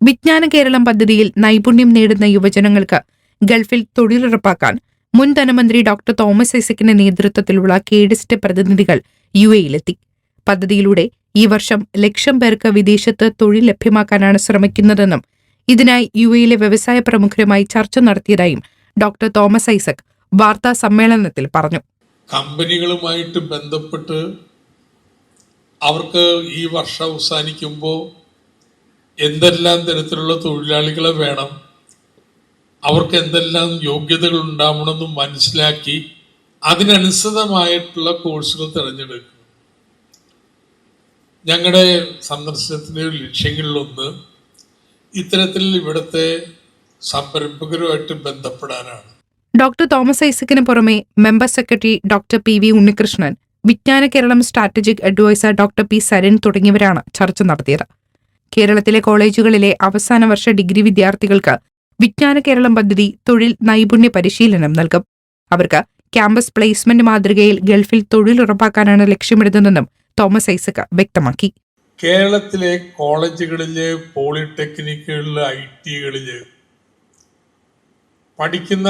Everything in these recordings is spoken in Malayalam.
വിജ്ഞാന കേരളം പദ്ധതിയിൽ നൈപുണ്യം നേടുന്ന യുവജനങ്ങൾക്ക് ഗൾഫിൽ തൊഴിലുറപ്പാക്കാൻ മുൻ ധനമന്ത്രി ഡോക്ടർ തോമസ് ഐസക്കിന്റെ നേതൃത്വത്തിലുള്ള കേഡിസ്റ്റ് പ്രതിനിധികൾ യു എയിലെത്തി പദ്ധതിയിലൂടെ ഈ വർഷം ലക്ഷം പേർക്ക് വിദേശത്ത് തൊഴിൽ ലഭ്യമാക്കാനാണ് ശ്രമിക്കുന്നതെന്നും ഇതിനായി യു എയിലെ വ്യവസായ പ്രമുഖരുമായി ചർച്ച നടത്തിയതായും ഡോക്ടർ തോമസ് ഐസക് വാർത്താ സമ്മേളനത്തിൽ പറഞ്ഞു. കമ്പനികളുമായിട്ട് ബന്ധപ്പെട്ട് അവർക്ക് ഈ വർഷം അവസാനിക്കുമ്പോൾ എന്തെല്ലാം തരത്തിലുള്ള തൊഴിലാളികളെ വേണം? അവർക്ക് എന്തെല്ലാം യോഗ്യതകൾ ഉണ്ടാവണമെന്ന് മനസ്സിലാക്കി അതിനനുസൃതമായിട്ടുള്ള കോഴ്സുകൾ തിരഞ്ഞെടുക്കും ഞങ്ങളുടെ സന്ദർശനത്തിന്റെ ലക്ഷ്യങ്ങളിലൊന്ന് ഇത്തരത്തിൽ ഇവിടുത്തെ സംരംഭകരുമായിട്ട് ബന്ധപ്പെടാനാണ്. ഡോക്ടർ തോമസ് ഐസക്കിന് പുറമെ member secretary doctor P V Unnikrishnan Vijnana Keralam strategic adviser doctor P Saran തുടങ്ങിയവരാണ് ചർച്ച നടത്തിയത്. കേരളത്തിലെ കോളേജുകളിലെ അവസാന വർഷ ഡിഗ്രി വിദ്യാർത്ഥികൾക്ക് വിജ്ഞാന കേരളം പദ്ധതി തൊഴിൽ നൈപുണ്യ പരിശീലനം നൽകും. അവർക്ക് ക്യാമ്പസ് പ്ലേസ്മെന്റ് മാതൃകയിൽ ഗൾഫിൽ തൊഴിൽ ഉറപ്പാക്കാനാണ് ലക്ഷ്യമിടുന്നതെന്നും തോമസ് ഐസക് വ്യക്തമാക്കി. കേരളത്തിലെ കോളേജുകളിൽ പോളിടെക്നിക്കുകളിൽ ഐ ടികളിൽ പഠിക്കുന്ന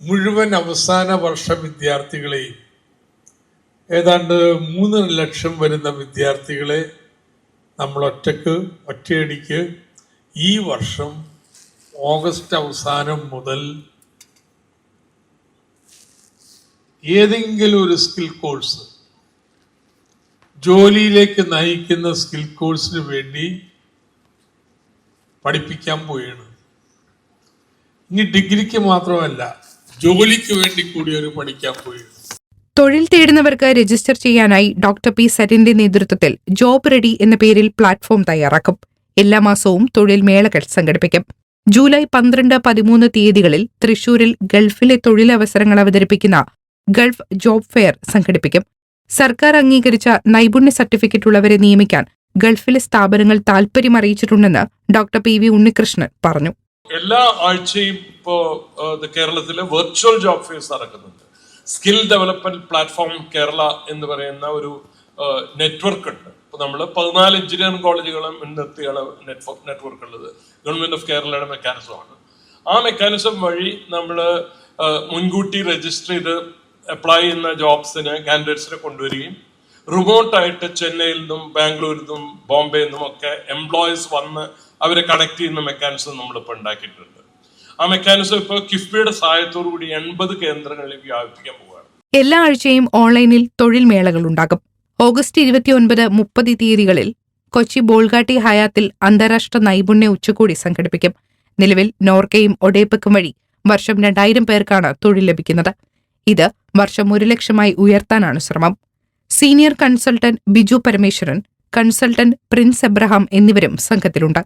മുഴുവൻ അവസാന വർഷ വിദ്യാർത്ഥികളെയും ഏതാണ്ട് മൂന്നര ലക്ഷം വരുന്ന വിദ്യാർത്ഥികളെ നമ്മൾ ഒറ്റയ്ക്ക് ഒറ്റയടിക്ക് ഈ വർഷം ഓഗസ്റ്റ് അവസാനം മുതൽ ഏതെങ്കിലും ഒരു സ്കിൽ കോഴ്സ് ജോലിയിലേക്ക് നയിക്കുന്ന സ്കിൽ കോഴ്സിന് വേണ്ടി പഠിപ്പിക്കാൻ പോവുകയാണ്. ഇനി ഡിഗ്രിക്ക് മാത്രമല്ല ജോലിക്ക് വേണ്ടി കൂടി ഒരു പഠിക്കാൻ പോവുകയാണ്. തൊഴിൽ തേടുന്നവർക്ക് രജിസ്റ്റർ ചെയ്യാനായി ഡോക്ടർ പി സരിന്റെ നേതൃത്വത്തിൽ ജോബ് റെഡി എന്ന പേരിൽ പ്ലാറ്റ്ഫോം തയ്യാറാക്കും. എല്ലാ മാസവും തൊഴിൽ മേളകൾ സംഘടിപ്പിക്കും. ജൂലൈ പന്ത്രണ്ട് പതിമൂന്ന് തീയതികളിൽ തൃശൂരിൽ ഗൾഫിലെ തൊഴിലവസരങ്ങൾ അവതരിപ്പിക്കുന്ന ഗൾഫ് ജോബ് ഫെയർ സംഘടിപ്പിക്കും. സർക്കാർ അംഗീകരിച്ച നൈപുണ്യ സർട്ടിഫിക്കറ്റ് ഉള്ളവരെ നിയമിക്കാൻ ഗൾഫിലെ സ്ഥാപനങ്ങൾ താൽപര്യം അറിയിച്ചിട്ടുണ്ടെന്ന് ഡോക്ടർ പി വി ഉണ്ണികൃഷ്ണൻ പറഞ്ഞു. എല്ലാ ആഴ്ചയും ഇപ്പോ കേരളത്തിലെ വെർച്വൽ ജോബ് ഫെയർസ് നടക്കുന്നുണ്ട്. സ്കിൽ ഡെവലപ്മെന്റ് പ്ലാറ്റ്ഫോം കേരള എന്ന് പറയുന്ന ഒരു നെറ്റ്വർക്ക് ഉണ്ട്. ഇപ്പൊ നമ്മൾ പതിനാല് എഞ്ചിനീയറിംഗ് കോളേജുകളും മുൻനിർത്തിയാണ് നെറ്റ്വർക്ക് നെറ്റ്വർക്ക് ഉള്ളത് ഗവൺമെന്റ് ഓഫ് കേരളയുടെ മെക്കാനിസമാണ് ആ മെക്കാനിസം വഴി നമ്മൾ മുൻകൂട്ടി രജിസ്റ്റർ ചെയ്ത് അപ്ലൈ ചെയ്യുന്ന ജോബ്സിന് കാൻഡിഡേറ്റ്സിനെ കൊണ്ടുവരികയും റിമോട്ടായിട്ട് ചെന്നൈയിൽ നിന്നും ബാംഗ്ലൂരിൽ നിന്നും ബോംബെയിൽ നിന്നും ഒക്കെ എംപ്ലോയീസ് വന്ന് അവരെ കണക്ട് ചെയ്യുന്ന മെക്കാനിസം നമ്മളിപ്പോൾ ഉണ്ടാക്കിയിട്ടുണ്ട്. ആ മെക്കാനിസം ഇപ്പോൾ കിഫ്ബിയുടെ സഹായത്തോടു കൂടി എൺപത് കേന്ദ്രങ്ങളിൽ വ്യാപിപ്പിക്കാൻ പോവുകയാണ്. എല്ലാ ആഴ്ചയും ഓൺലൈനിൽ തൊഴിൽ മേളകൾ ഉണ്ടാകും. ഓഗസ്റ്റ് ഇരുപത്തിയൊൻപത് മുപ്പത് തീയതികളിൽ കൊച്ചി ബോൾഗാട്ടി ഹയാത്തിൽ അന്താരാഷ്ട്ര നൈപുണ്യ ഉച്ചകോടി സംഘടിപ്പിക്കും. നിലവിൽ നോർക്കയും ഒഡേപ്പക്കും വഴി വർഷം രണ്ടായിരം പേർക്കാണ് തൊഴിൽ ലഭിക്കുന്നത്. ഇത് വർഷം ഒരു ലക്ഷമായി ഉയർത്താനാണ് ശ്രമം. Senior consultant Biju Parameswaran consultant Prince Abraham എന്നിവരും സംഘത്തിലുണ്ട്.